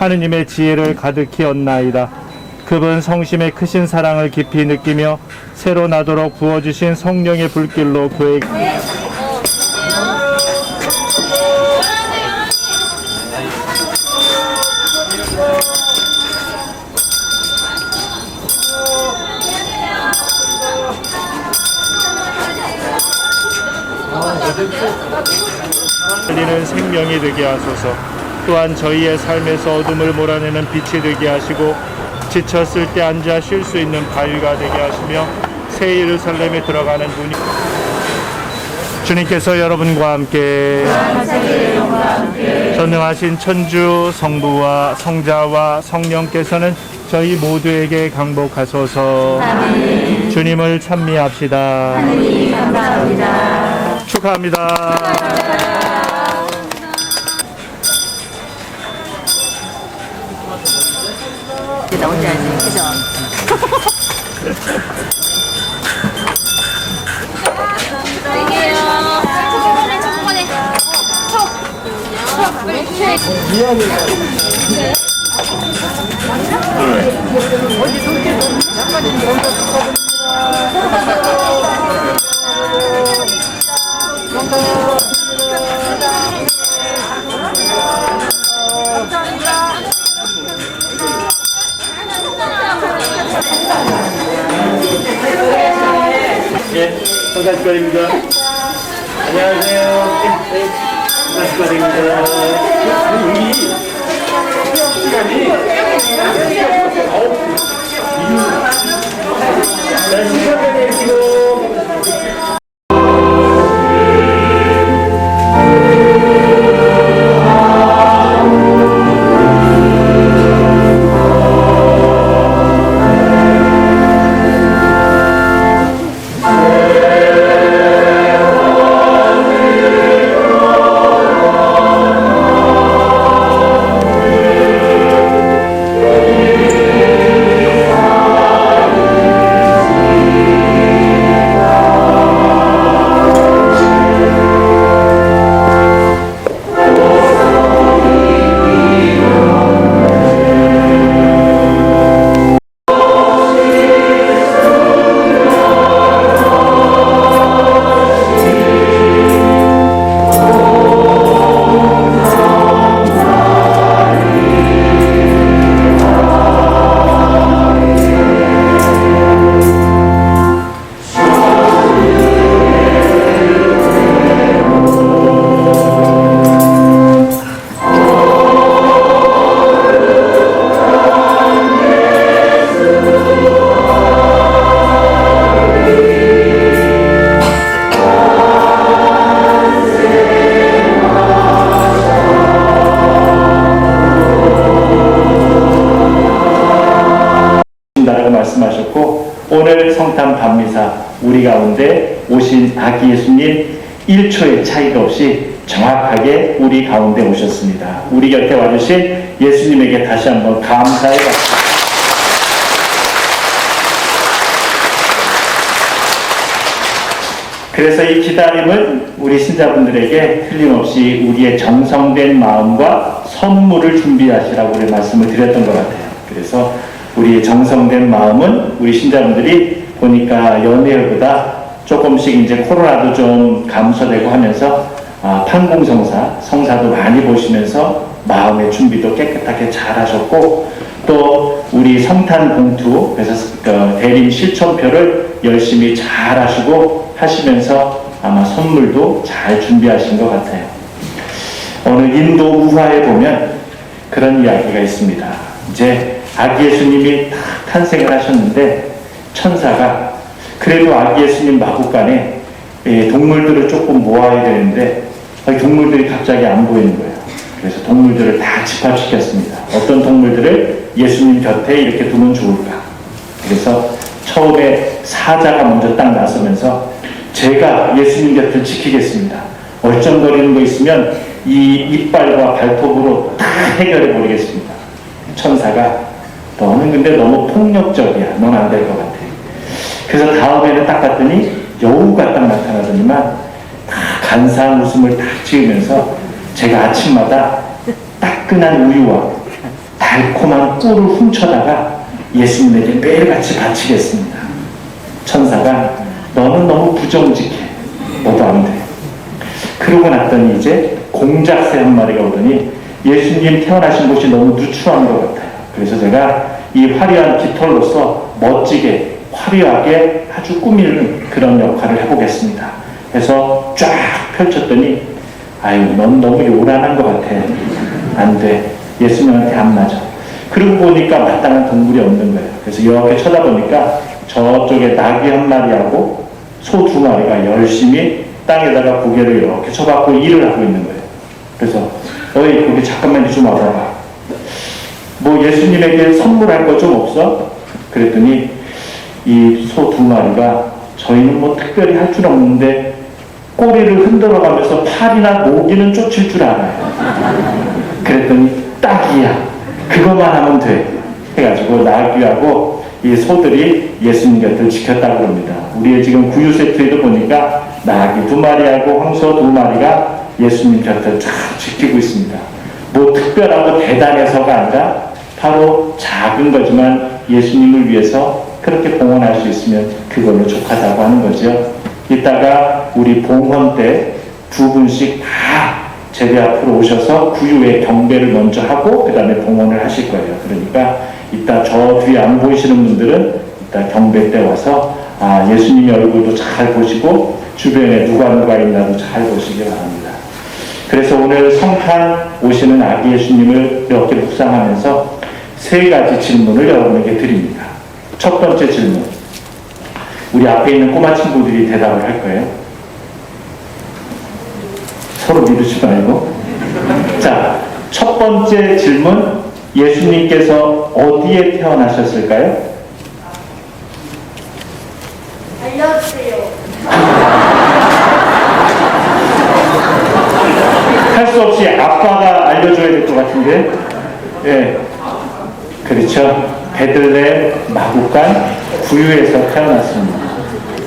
하느님의 지혜를 가득히 얻나이다. 그분 성심의 크신 사랑을 깊이 느끼며 새로 나도록 부어주신 성령의 불길로 그의 살리는 생명이 되게 하소서. 또한 저희의 삶에서 어둠을 몰아내는 빛이 되게 하시고 지쳤을 때 앉아 쉴 수 있는 바위가 되게 하시며 새 예루살렘에 들어가는 문이 주님께서 여러분과 함께 전능하신 천주 성부와 성자와 성령께서는 저희 모두에게 강복하소서. 주님을 찬미합시다. 축하합니다. 나 혼자 알지, 그죠? 예, 성 사축하드립니다. 안녕하세요. 성사축하드립니다. 우리 시간이 내시고 다라고 성탄 밤미사 우리 가운데 오신 아기 예수님 1초의 차이가 없이 정확하게 우리 가운데 오셨습니다. 우리 곁에 와주신 예수님에게 다시 한번 감사의 박수. 그래서 이 기다림은 우리 신자분들에게 틀림없이 우리의 정성된 마음과 선물을 준비하시라고 우리 말씀을 드렸던 것 같아요. 그래서 우리의 정성된 마음은 우리 신자분들이 보니까 연예보다 조금씩 이제 코로나도 좀 감소되고 하면서 아, 판공성사 성사도 많이 보시면서 마음의 준비도 깨끗하게 잘 하셨고 또 우리 성탄 봉투 그래서 그 대림 실천표를 열심히 잘 하시고 하시면서 아마 선물도 잘 준비하신 것 같아요. 오늘 인도 우화에 보면 그런 이야기가 있습니다. 이제 아기 예수님이 딱 탄생을 하셨는데 천사가 그래도 아기 예수님 마국간에 예, 동물들을 조금 모아야 되는데 아, 동물들이 갑자기 안 보이는 거예요. 그래서 동물들을 다 집합시켰습니다. 어떤 동물들을 예수님 곁에 이렇게 두면 좋을까? 그래서 처음에 사자가 먼저 딱 나서면서 제가 예수님 곁을 지키겠습니다. 얼쩡거리는 거 있으면 이 이빨과 발톱으로 다 해결해 버리겠습니다. 천사가 너는 근데 너무 폭력적이야. 넌 안 될 것 같아. 그래서 다음에는 딱 봤더니 여우가 딱 나타나더니만 다 간사한 웃음을 딱 지으면서 제가 아침마다 따끈한 우유와 달콤한 꿀을 훔쳐다가 예수님에게 매일같이 바치겠습니다. 천사가 너는 너무 부정직해. 너도 안 돼. 그러고 났더니 이제 공작새 한 마리가 오더니 예수님 태어나신 곳이 너무 누추한 것 같아요. 그래서 제가 이 화려한 깃털로서 멋지게 화려하게 아주 꾸미는 그런 역할을 해보겠습니다. 해서 쫙 펼쳤더니 아유 넌 너무 요란한 것 같아. 안 돼. 예수님한테 안 맞아. 그러고 보니까 마땅한 동물이 없는 거예요. 그래서 이렇게 쳐다보니까 저쪽에 낙이 한 마리하고 소 두 마리가 열심히 땅에다가 고개를 이렇게 쳐박고 일을 하고 있는 거예요. 그래서 어이 거기 잠깐만 좀 와봐봐. 뭐 예수님에게 선물할 거 좀 없어? 그랬더니 이 소 두 마리가 저희는 뭐 특별히 할 줄 없는데 꼬리를 흔들어가면서 팔이나 모기는 쫓을 줄 알아요. 그랬더니 딱이야. 그것만 하면 돼. 해가지고 나귀하고 이 소들이 예수님 곁을 지켰다고 합니다. 우리의 지금 구유 세트에도 보니까 나귀 두 마리하고 황소 두 마리가 예수님 곁을 잘 지키고 있습니다. 뭐 특별하고 대단해서가 아니라 바로 작은 거지만 예수님을 위해서 그렇게 봉헌할 수 있으면 그걸로 족하다고 하는 거죠. 이따가 우리 봉헌 때 두 분씩 다 제대 앞으로 오셔서 구유의 경배를 먼저 하고 그 다음에 봉헌을 하실 거예요. 그러니까 이따 저 뒤에 안 보이시는 분들은 이따 경배 때 와서 아 예수님의 얼굴도 잘 보시고 주변에 누가 누가 있나도 잘 보시기 바랍니다. 그래서 오늘 성탄 오시는 아기 예수님을 이렇게 묵상하면서 세 가지 질문을 여러분에게 드립니다. 첫 번째 질문. 우리 앞에 있는 꼬마 친구들이 대답을 할 거예요. 서로 미루지 말고. 자, 첫 번째 질문. 예수님께서 어디에 태어나셨을까요? 알려주세요. 할 수 없이 아빠가 알려줘야 될 것 같은데. 예. 그렇죠. 베들레 마국간 구유에서 태어났습니다.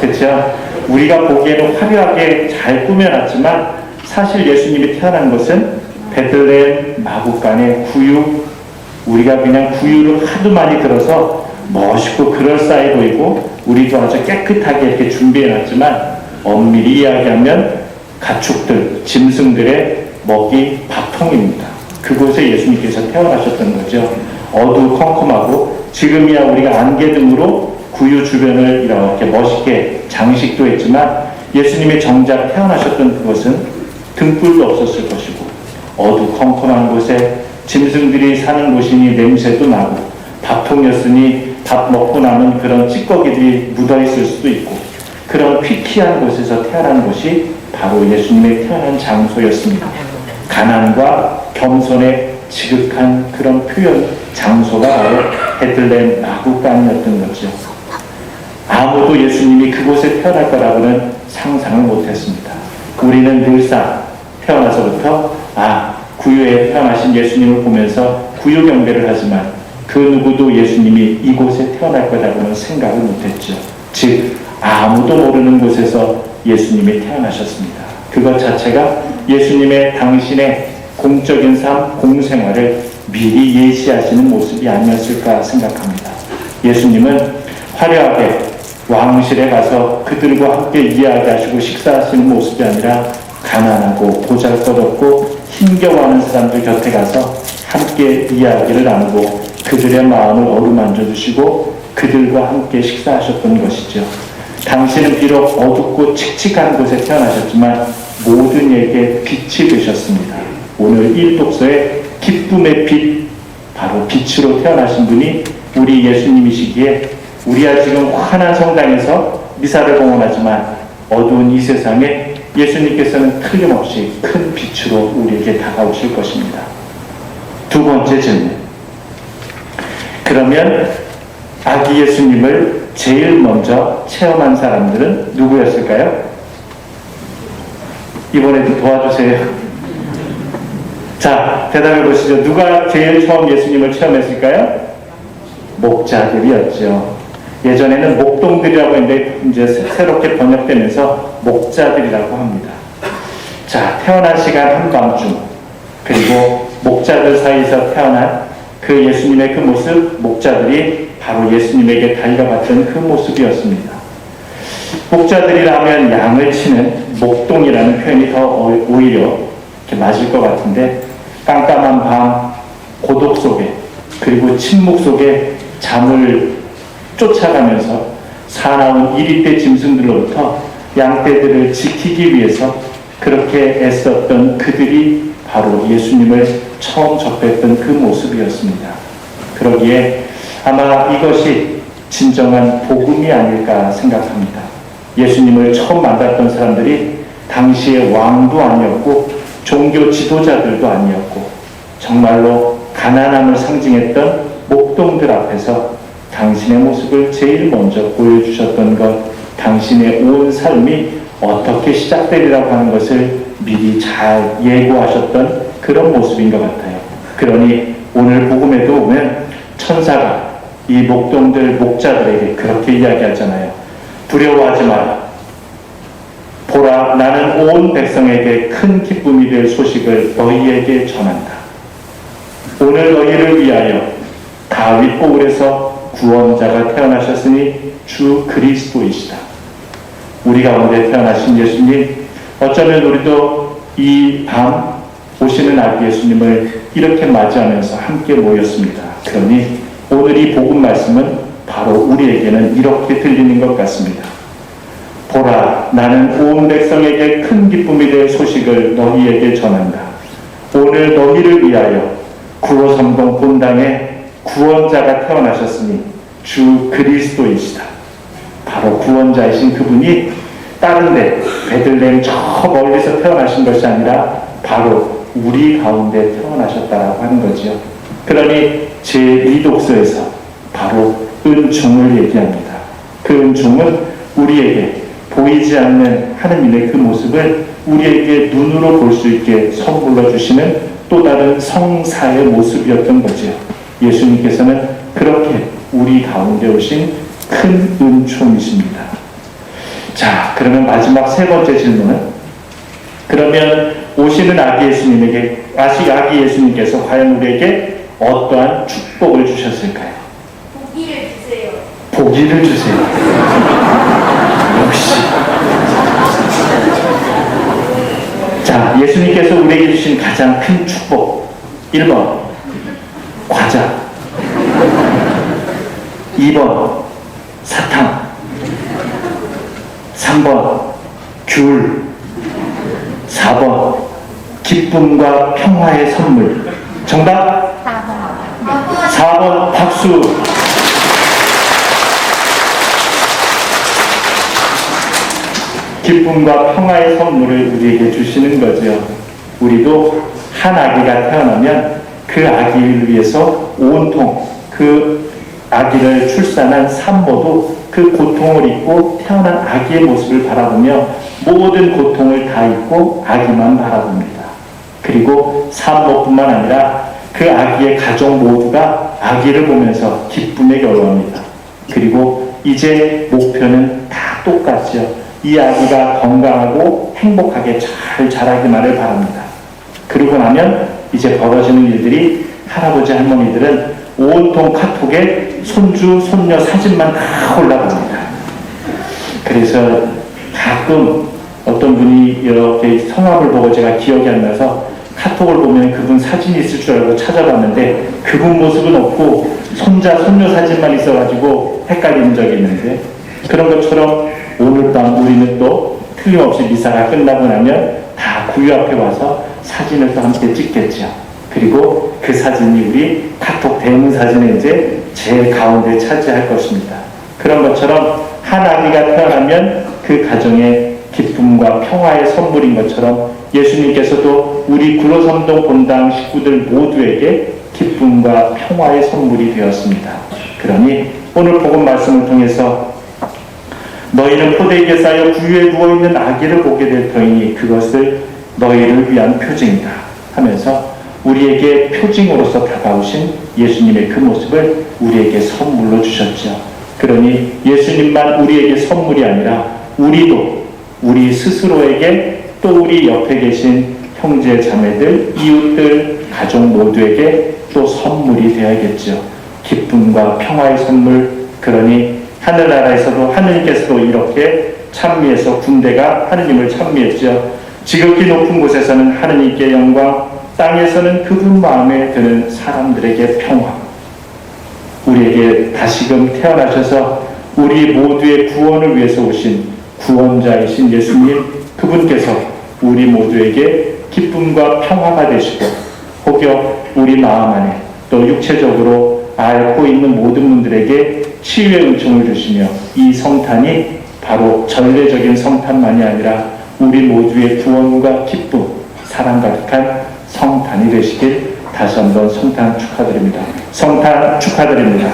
그렇죠. 우리가 보기에는 화려하게 잘 꾸며놨지만 사실 예수님이 태어난 것은 베들레 마국간의 구유. 우리가 그냥 구유를 하도 많이 들어서 멋있고 그럴싸해 보이고 우리도 아주 깨끗하게 이렇게 준비해놨지만 엄밀히 이야기하면 가축들, 짐승들의 먹이 밥통입니다. 그곳에 예수님께서 태어나셨던 거죠. 어두컴컴하고 지금이야 우리가 안개 등으로 구유 주변을 이렇게 멋있게 장식도 했지만 예수님이 정작 태어나셨던 그것은 등불도 없었을 것이고 어두컴컴한 곳에 짐승들이 사는 곳이니 냄새도 나고 밥통이었으니 밥 먹고 남은 그런 찌꺼기들이 묻어 있을 수도 있고 그런 퀴퀴한 곳에서 태어난 곳이 바로 예수님의 태어난 장소였습니다. 가난과 겸손의 지극한 그런 표현 장소가 바로 베들레헴 마구간이었던 거죠. 아무도 예수님이 그곳에 태어날 거라고는 상상을 못했습니다. 우리는 늘상 태어나서부터 아 구유에 태어나신 예수님을 보면서 구유 경배를 하지만 그 누구도 예수님이 이곳에 태어날 거라고는 생각을 못했죠. 즉 아무도 모르는 곳에서 예수님이 태어나셨습니다. 그것 자체가 예수님의 당신의 공적인 삶, 공생활을 미리 예시하시는 모습이 아니었을까 생각합니다. 예수님은 화려하게 왕실에 가서 그들과 함께 이야기하시고 식사하시는 모습이 아니라 가난하고 보잘것없고 힘겨워하는 사람들 곁에 가서 함께 이야기를 나누고 그들의 마음을 어루만져 주시고 그들과 함께 식사하셨던 것이죠. 당신은 비록 어둡고 칙칙한 곳에 태어나셨지만 모든 이에게 빛이 되셨습니다. 오늘 일독서의 기쁨의 빛, 바로 빛으로 태어나신 분이 우리 예수님이시기에 우리야 지금 환한 성당에서 미사를 봉헌하지만 어두운 이 세상에 예수님께서는 틀림없이 큰 빛으로 우리에게 다가오실 것입니다. 두 번째 질문. 그러면 아기 예수님을 제일 먼저 체험한 사람들은 누구였을까요? 이번에도 도와주세요. 자, 대답해 보시죠. 누가 제일 처음 예수님을 체험했을까요? 목자들이었죠. 예전에는 목동들이라고 했는데 이제 새- 새롭게 번역되면서 목자들이라고 합니다. 자, 태어난 시간 한밤중 그리고 목자들 사이에서 태어난 그 예수님의 그 모습, 목자들이 바로 예수님에게 달려갔던 그 모습이었습니다. 목자들이라면 양을 치는 목동이라는 표현이 더 오- 오히려 맞을 것 같은데 깜깜한 밤 고독 속에 그리고 침묵 속에 잠을 쫓아가면서 사나운 이리떼 짐승들로부터 양떼들을 지키기 위해서 그렇게 애썼던 그들이 바로 예수님을 처음 접했던 그 모습이었습니다. 그러기에 아마 이것이 진정한 복음이 아닐까 생각합니다. 예수님을 처음 만났던 사람들이 당시의 왕도 아니었고 종교 지도자들도 아니었고 정말로 가난함을 상징했던 목동들 앞에서 당신의 모습을 제일 먼저 보여주셨던 것, 당신의 온 삶이 어떻게 시작되리라고 하는 것을 미리 잘 예고하셨던 그런 모습인 것 같아요. 그러니 오늘 복음에도 보면 천사가 이 목동들 목자들에게 그렇게 이야기하잖아요. 두려워하지 마라. 보라, 나는 온 백성에게 큰 기쁨이 될 소식을 너희에게 전한다. 오늘 너희를 위하여 다윗 고을에서 구원자가 태어나셨으니 주 그리스도이시다. 우리 가운데 태어나신 예수님, 어쩌면 우리도 이 밤 오시는 아기 예수님을 이렇게 맞이하면서 함께 모였습니다. 그러니 오늘 이 복음 말씀은 바로 우리에게는 이렇게 들리는 것 같습니다. 보라, 나는 온 백성에게 큰 기쁨이 될 소식을 너희에게 전한다. 오늘 너희를 위하여 구로삼동 본당에 구원자가 태어나셨으니 주 그리스도이시다. 바로 구원자이신 그분이 다른 데 베들레헴 저 멀리서 태어나신 것이 아니라 바로 우리 가운데 태어나셨다라고 하는 거지요. 그러니 제2독서에서 바로 은총을 얘기합니다. 그 은총은 우리에게 보이지 않는 하느님의 그 모습을 우리에게 눈으로 볼 수 있게 선물로 주시는 또 다른 성사의 모습이었던 거지요. 예수님께서는 그렇게 우리 가운데 오신 큰 은총이십니다. 자, 그러면 마지막 세 번째 질문은 그러면 오시는 아기 예수님에게 아시 아기 예수님께서 과연 우리에게 어떠한 축복을 주셨을까요? 고기를 주세요. 보기를 주세요. 역시. 자, 예수님께서 우리에게 주신 가장 큰 축복. 1번, 과자. 2번, 사탕. 3번, 귤. 4번, 기쁨과 평화의 선물. 정답? 4번, 박수. 기쁨과 평화의 선물을 우리에게 주시는 거죠. 우리도 한 아기가 태어나면 그 아기를 위해서 온통 그 아기를 출산한 산모도 그 고통을 잊고 태어난 아기의 모습을 바라보며 모든 고통을 다 잊고 아기만 바라봅니다. 그리고 산모뿐만 아니라 그 아기의 가족 모두가 아기를 보면서 기쁨에 겨루합니다. 그리고 이제 목표는 다 똑같죠. 이 아기가 건강하고 행복하게 잘 자라기만을 바랍니다. 그러고 나면 이제 벌어지는 일들이 할아버지 할머니들은 온통 카톡에 손주 손녀 사진만 다 올라갑니다. 그래서 가끔 어떤 분이 이렇게 성함을 보고 제가 기억이 안 나서 카톡을 보면 그분 사진이 있을 줄 알고 찾아봤는데 그분 모습은 없고 손자 손녀 사진만 있어가지고 헷갈리는 적이 있는데 그런 것처럼 오늘 밤 우리는 또 틀림없이 미사가 끝나고 나면 다 구유 앞에 와서 사진을 또 함께 찍겠죠. 그리고 그 사진이 우리 카톡 대문 사진에 이제 제일 가운데 차지할 것입니다. 그런 것처럼 한 아기가 태어나면 그 가정의 기쁨과 평화의 선물인 것처럼 예수님께서도 우리 구로섬동 본당 식구들 모두에게 기쁨과 평화의 선물이 되었습니다. 그러니 오늘 복음 말씀을 통해서 너희는 포대기에 쌓여 구유에 누워있는 아기를 보게 될 터이니 그것을 너희를 위한 표징이다 하면서 우리에게 표징으로서 다가오신 예수님의 그 모습을 우리에게 선물로 주셨죠. 그러니 예수님만 우리에게 선물이 아니라 우리도 우리 스스로에게 또 우리 옆에 계신 형제 자매들, 이웃들, 가족 모두에게 또 선물이 되어야겠죠. 기쁨과 평화의 선물. 그러니 하늘나라에서도 하느님께서도 이렇게 찬미해서 군대가 하느님을 찬미했죠. 지극히 높은 곳에서는 하느님께 영광, 땅에서는 그분 마음에 드는 사람들에게 평화. 우리에게 다시금 태어나셔서 우리 모두의 구원을 위해서 오신 구원자이신 예수님 그분께서 우리 모두에게 기쁨과 평화가 되시고 혹여 우리 마음 안에 또 육체적으로 앓고 있는 모든 분들에게 치유의 은총을 주시며 이 성탄이 바로 전례적인 성탄만이 아니라 우리 모두의 구원과 기쁨, 사랑 가득한 성탄이 되시길 다시 한번 성탄 축하드립니다. 성탄 축하드립니다.